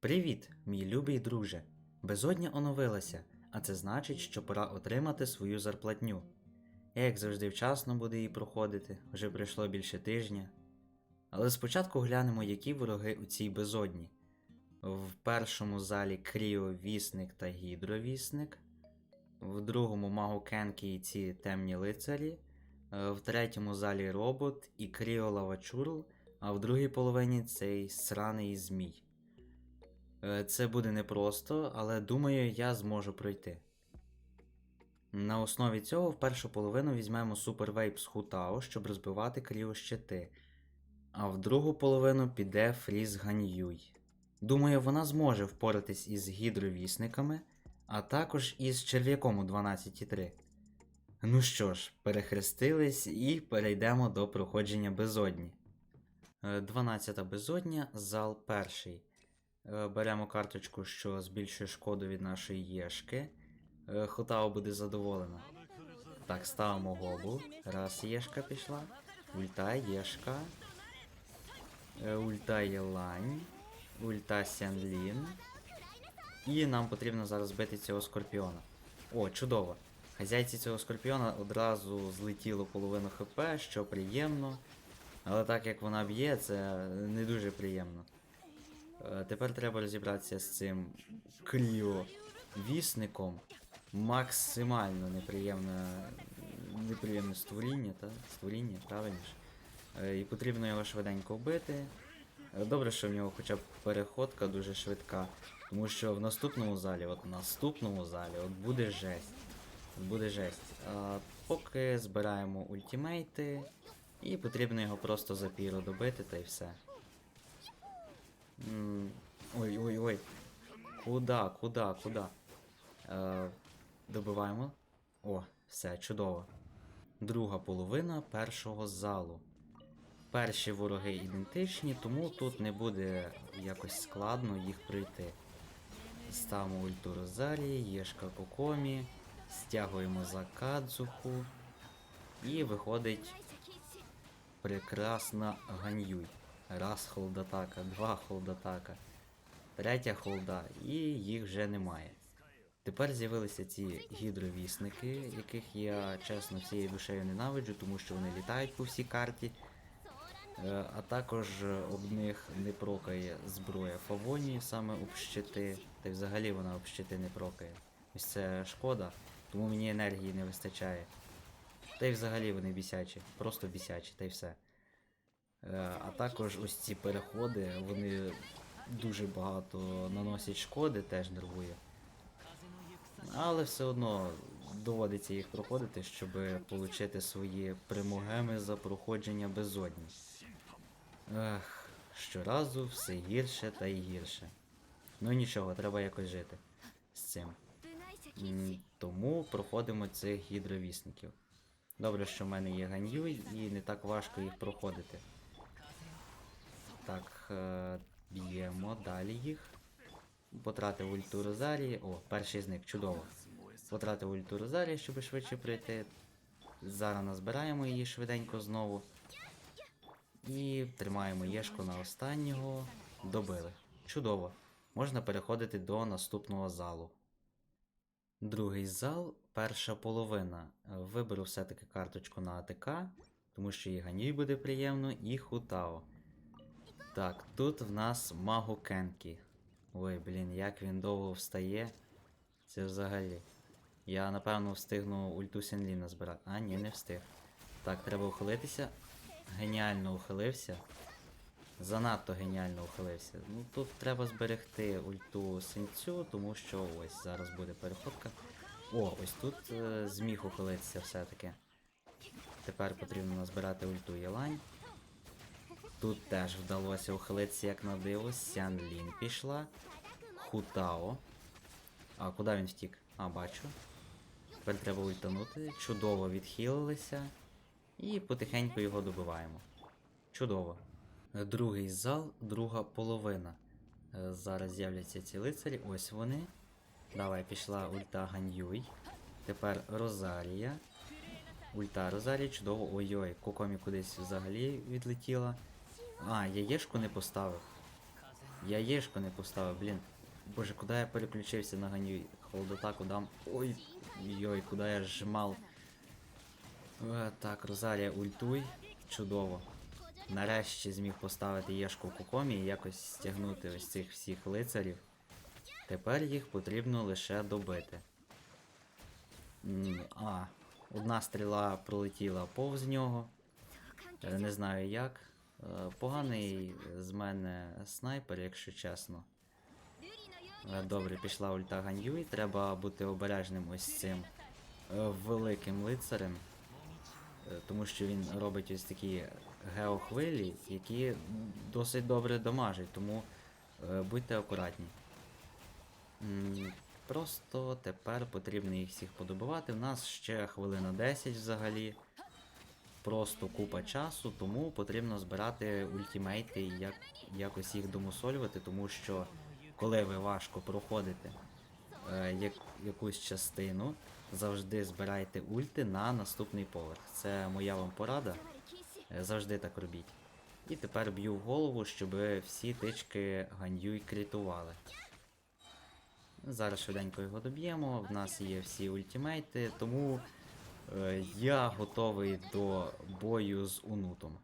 Привіт, мій любий друже. Безодня оновилася, а це значить, що пора отримати свою зарплатню. Я, як завжди, вчасно буду її проходити, вже пройшло більше тижня. Але спочатку глянемо, які вороги у цій безодні. В першому залі Кріовісник та Гідровісник, в другому Магу Кенкі і ці темні лицарі, в третьому залі робот і Кріо Лавачурл, а в другій половині цей сраний змій. Е, Це буде непросто, але думаю, я зможу пройти. На основі цього в першу половину візьмемо супервейп з Хутао, щоб розбивати кріощити, а в другу половину піде Фріз Ганьюй. Думаю, вона зможе впоратись із гідровісниками, а також із черв'яком у 12.3. Ну що ж, перехрестились і перейдемо до проходження безодні. 12 безодня, зал перший. Е, Беремо карточку, що збільшує шкоду від нашої єшки. Е, Хотао буде задоволена. Так, ставимо гобу. Раз єшка пішла. Ульта єшка. Е, Ульта Єлань. Ульта Сянлін. І нам потрібно зараз бити цього скорпіона. О, чудово. Хазяйці цього скорпіона одразу злетіло половину хп, що приємно. Але так як вона б'є, це не дуже приємно. Е, Тепер треба розібратися з цим кріо-вісником. Максимально неприємне, неприємне створіння, та? Створіння, правильніше. І потрібно його швиденько вбити. Е, Добре, що в нього хоча б переходка дуже швидка. Тому що в наступному залі, от в наступному залі, от буде жесть. Буде жесть. А поки збираємо ультимейти, і потрібно його просто за піру добити та й все. М, Ой, ой, ой. Куда, куда, куда? Е, добиваємо. О, все, чудово. Друга половина першого залу. Перші вороги ідентичні, тому тут не буде якось складно їх пройти. Ставимо ульту Розарі, Єшка Кокомі, стягуємо за Кадзуху. І виходить прекрасна Ганьюй. Раз холдатака, два холдатака, третя холда, і їх вже немає. Тепер з'явилися ці гідровісники, яких я чесно всією душею ненавиджу, тому що вони літають по всій карті. Е, А також об них не прокає зброя Фавонії саме об щити, та й взагалі вона об щити не прокає. Ось це шкода, тому мені енергії не вистачає. Та й взагалі вони бісячі, просто бісячі, та й все. Е, А також ось ці переходи, вони дуже багато наносять шкоди, теж нервує. Але все одно доводиться їх проходити, щоб отримати свої примогеми за проходження безодні. Ех, щоразу все гірше та гірше. Ну нічого, треба якось жити з цим. Тому проходимо цих гідровісників. Добре, що в мене є ганьюй і не так важко їх проходити. Так, е, б'ємо далі їх. Потратив ульту Розарії. О, перший зник, чудово. Потратив ульту Розарії, щоб швидше прийти. Зараз назбираємо її швиденько знову. І тримаємо Єшку на останнього. Добили. Чудово. Можна переходити до наступного залу. Другий зал, перша половина. Виберу все-таки карточку на АТК, тому що і Ганюй буде приємно, і Хутао. Так, тут в нас Магу Кенкі. Ой, блін, як він довго встає. Це взагалі. Я напевно встигну ульту Сенліна збирати. А, ні, не встиг. Так, треба ухилитися. Геніально ухилився. Занадто геніально ухилився. Ну тут треба зберегти ульту синцю, тому що ось зараз буде переходка. О, ось тут е, зміг ухилитися все-таки. Тепер потрібно назбирати ульту Єлань. Тут теж вдалося ухилитися як на диво. Сян Лін пішла. Хутао. А куди він втік? А, бачу. Тепер треба ультанути. Чудово відхилилися. І потихеньку його добиваємо. Чудово. Другий зал, друга половина. Е, Зараз з'являться ці лицарі. Ось вони. Давай пішла ульта Ганьюй. Тепер Розарія. Ульта Розарії, чудово. Ой-ой, Кокомі кудись взагалі відлетіла. А, яєшку не поставив. Я єшку не поставив, блін. Боже, куди я переключився на ганю холодатаку дам. Ой, йой, куди я жмал. Е, так, Розарія, ультуй. Чудово. Нарешті зміг поставити єшку в кукомі і якось стягнути ось цих всіх лицарів. Тепер їх потрібно лише добити. А, одна стріла пролетіла повз нього. Не знаю як. Е, Поганий з мене снайпер, якщо чесно. Е, Добре, пішла ульта Ганьюй. Треба бути обережним ось цим е, великим лицарем. Тому що він робить ось такі геохвилі, які досить добре дамажать, тому будьте акуратні. Просто тепер потрібно їх всіх подобивати. У нас ще хвилина 10 взагалі. Просто купа часу, тому потрібно збирати ультимейти і як, якось їх домусолювати, тому що коли ви важко проходите е, як, якусь частину, завжди збирайте ульти на наступний поверх. Це моя вам порада. Е, Завжди так робіть. І тепер б'ю в голову, щоб всі тички ганьюй крітували. Зараз швиденько його доб'ємо. В нас є всі ультимейти, тому я готовий до бою з Унутом.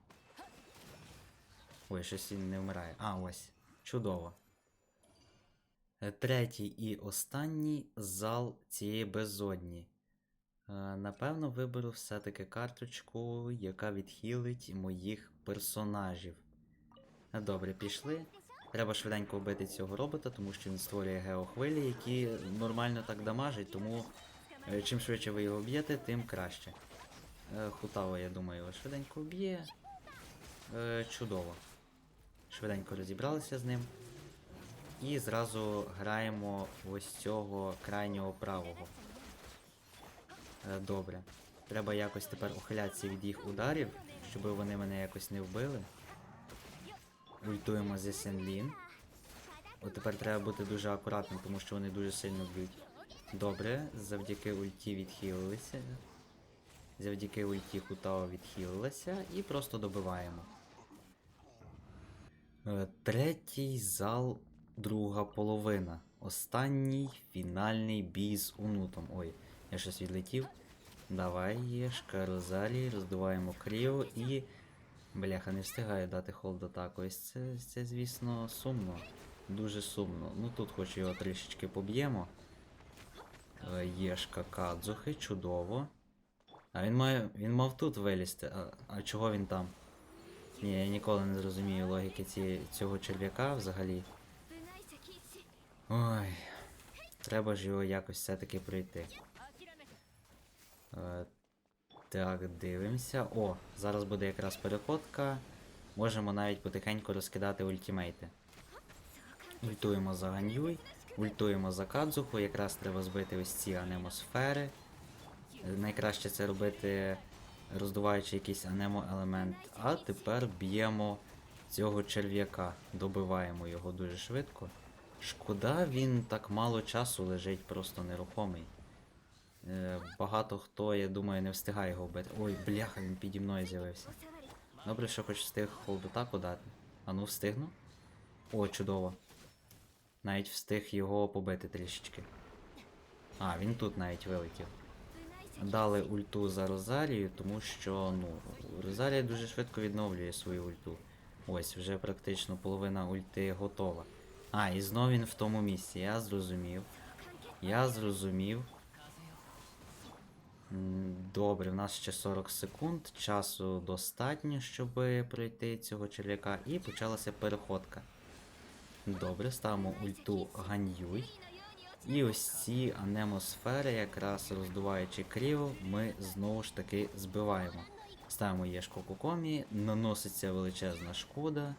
Ой, щось він не вмирає. А, ось. Чудово. Е, Третій і останній зал цієї безодні. Е, Напевно, виберу все-таки карточку, яка відхилить моїх персонажів. Е, Добре, пішли. Треба швиденько вбити цього робота, тому що він створює геохвилі, які нормально так дамажать, тому е, чим швидше ви його б'єте, тим краще. Е, Хутаво, я думаю, його швиденько вб'є. Е, Чудово. Швиденько розібралися з ним. І зразу граємо ось цього крайнього правого. Е, Добре. Треба якось тепер ухилятися від їх ударів, щоб вони мене якось не вбили. Ультуємо зі Сенлін. От тепер треба бути дуже акуратним, тому що вони дуже сильно б'ють. Добре, завдяки ульті відхилилися. Завдяки ульті Хутао відхилилася і просто добиваємо. Е, Третій зал, друга половина. Останній фінальний бій з Унутом. Ой, я щось відлетів. Давай, Єшка, Розарій, роздуваємо Кріо і. Бляха, не встигаю дати холд атаку. Ось це, це, звісно, сумно. Дуже сумно. Ну тут хоч його трішечки поб'ємо. Е, Єшка Кадзухи, чудово. А він має. Він мав тут вилізти. А, а чого він там? Ні, я ніколи не зрозумію логіки ці, цього черв'яка взагалі. Ой. Треба ж його якось все-таки пройти. Е, так, дивимося. О, зараз буде якраз переходка. Можемо навіть потихеньку розкидати ультимейти. Ультуємо за Ганьюй, ультуємо за Кадзуху, якраз треба збити ось ці анемосфери. Найкраще це робити, роздуваючи якийсь анемо-елемент. А тепер б'ємо цього черв'яка, добиваємо його дуже швидко. Шкода, він так мало часу лежить просто нерухомий. Е, Багато хто, я думаю, не встигає його вбити. Ой, бляха, він піді мною з'явився. Добре, що хоч встиг холдатаку дати. А ну встигну. О, чудово. Навіть встиг його побити трішечки. А, він тут навіть вилетів. Дали ульту за Розарію, тому що, ну, Розарія дуже швидко відновлює свою ульту. Ось, вже практично половина ульти готова. А, і знов він в тому місці. Я зрозумів. Я зрозумів. Добре, в нас ще 40 секунд. Часу достатньо, щоб пройти цього черв'яка. І почалася переходка. Добре, ставимо ульту Ганьюй. І ось ці анемосфери, якраз роздуваючи кріво, ми знову ж таки збиваємо. Ставимо Єшко Кукомі, наноситься величезна шкода.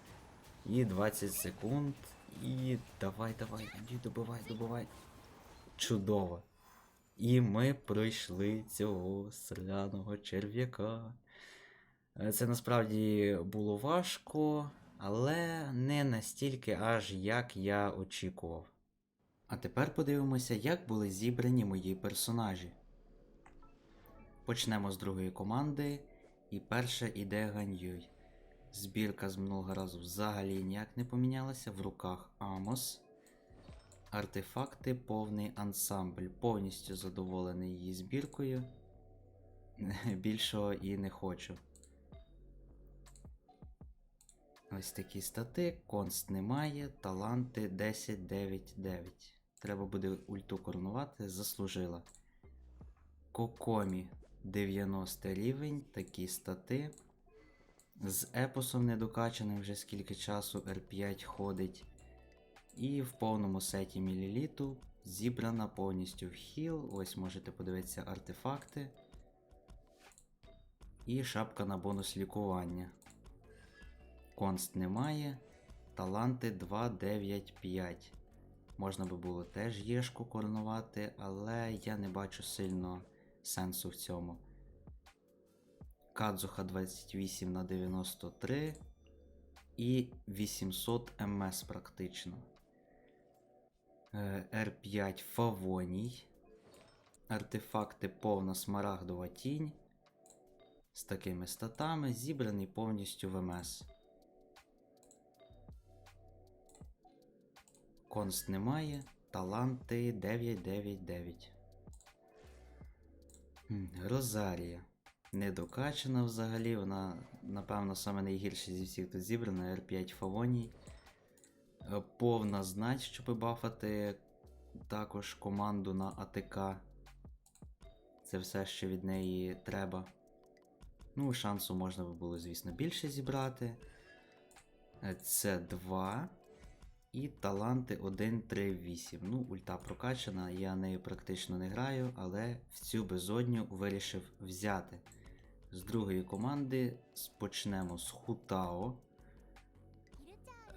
І 20 секунд. І давай, давай, Андрій, добивай, добивай. Чудово. І ми пройшли цього сраного черв'яка. Е, Це насправді було важко, але не настільки аж як я очікував. А тепер подивимося, як були зібрані мої персонажі. Почнемо з другої команди, і перша іде Ганьюй. Збірка з минулого разу взагалі ніяк не помінялася. В руках Амос. Артефакти повний ансамбль. Повністю задоволений її збіркою. Більшого і не хочу. Ось такі стати. Конст немає. Таланти 10, 9, 9. Треба буде ульту коронувати. Заслужила. Кокомі 90 рівень. Такі стати. З епосом недокачаним вже скільки часу R5 ходить. І в повному сеті міліліту зібрана повністю в хіл. Ось можете подивитися артефакти. І шапка на бонус лікування. Конст немає. Таланти 2, 9, 5. Можна би було теж єшку коронувати, але я не бачу сильно сенсу в цьому. Кадзуха 28 на 93 і 800 МС практично. Е, R5 Фавоній. Артефакти повна смарагдова тінь. З такими статами, зібраний повністю в МС. Конст немає. Таланти 999. Розарія. Недокачана взагалі, вона, напевно, саме найгірша зі всіх тут зібрана. R5 Фавоній. Е, Повна знать, щоб бафати також команду на АТК. Це все, що від неї треба. Ну, шансу можна би було, звісно, більше зібрати. Е, Це 2. І таланти 1, 3, 8. Ну, ульта прокачана, я нею практично не граю, але в цю безодню вирішив взяти. З другої команди почнемо з Хутао.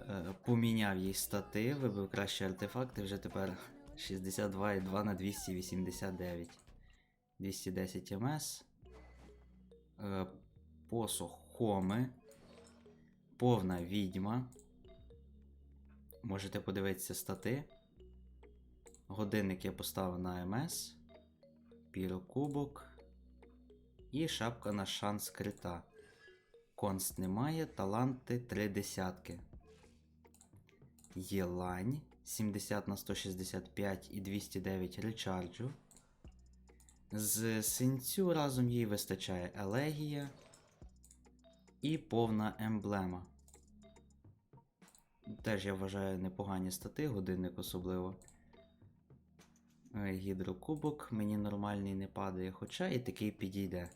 Е, Поміняв їй стати, вибив кращі артефакти, вже тепер 62,2 на 289. 210 МС. Посох Хоми. Повна відьма. Можете подивитися стати. Годинник я поставив на МС. Пірокубок. І шапка на шанс крита. Конст немає, таланти 3 десятки. Єлань 70 на 165 і 209 речарджу. З синцю разом їй вистачає елегія і повна емблема. Теж я вважаю непогані стати, годинник особливо. Е, Гідрокубок мені нормальний не падає, хоча і такий підійде.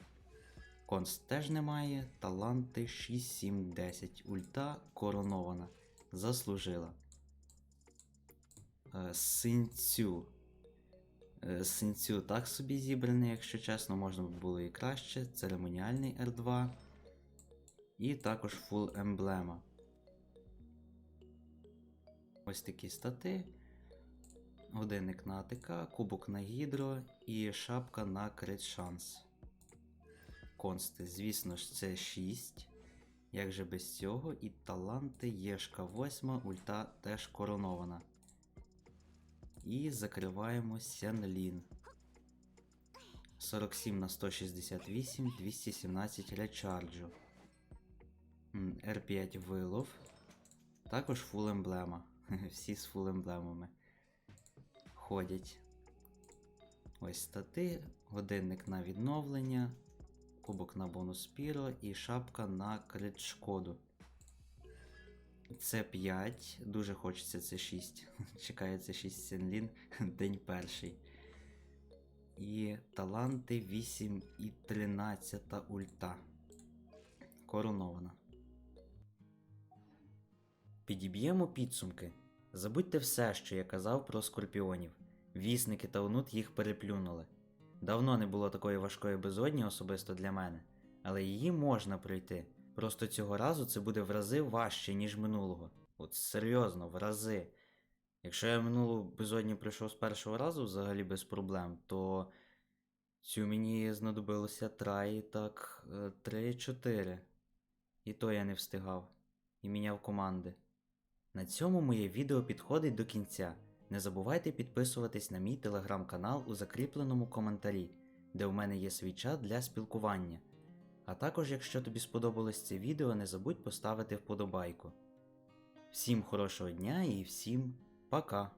Конст теж немає, таланти 6, 7, 10. Ульта коронована. Заслужила. Е, Синцю. Е, Синцю так собі зібраний, якщо чесно, можна б було і краще. Церемоніальний R2. І також фул емблема. Ось такі стати. Годинник на АТК, кубок на гідро і шапка на крит шанс. Консти, звісно ж, це 6. Як же без цього? І таланти Єшка 8, ульта теж коронована. І закриваємо Сянлін. 47 на 168, 217 речарджу. М, R5 вилов. Також фул емблема. Всі з фул емблемами ходять. Ось стати, годинник на відновлення, кубок на бонус піро і шапка на крит шкоду. Це 5, дуже хочеться це 6. Чекає це 6 Сенлін, день перший. І таланти 8 і 13 ульта. Коронована. Підіб'ємо підсумки. Забудьте все, що я казав про скорпіонів. Вісники та онут їх переплюнули. Давно не було такої важкої безодні особисто для мене, але її можна пройти. Просто цього разу це буде в рази важче, ніж минулого. От серйозно, в рази. Якщо я минулу безодню пройшов з першого разу взагалі без проблем, то цю мені знадобилося трай так 3-4. І то я не встигав. І міняв команди. На цьому моє відео підходить до кінця. Не забувайте підписуватись на мій телеграм-канал у закріпленому коментарі, де у мене є свій чат для спілкування. А також, якщо тобі сподобалось це відео, не забудь поставити вподобайку. Всім хорошого дня і всім пока!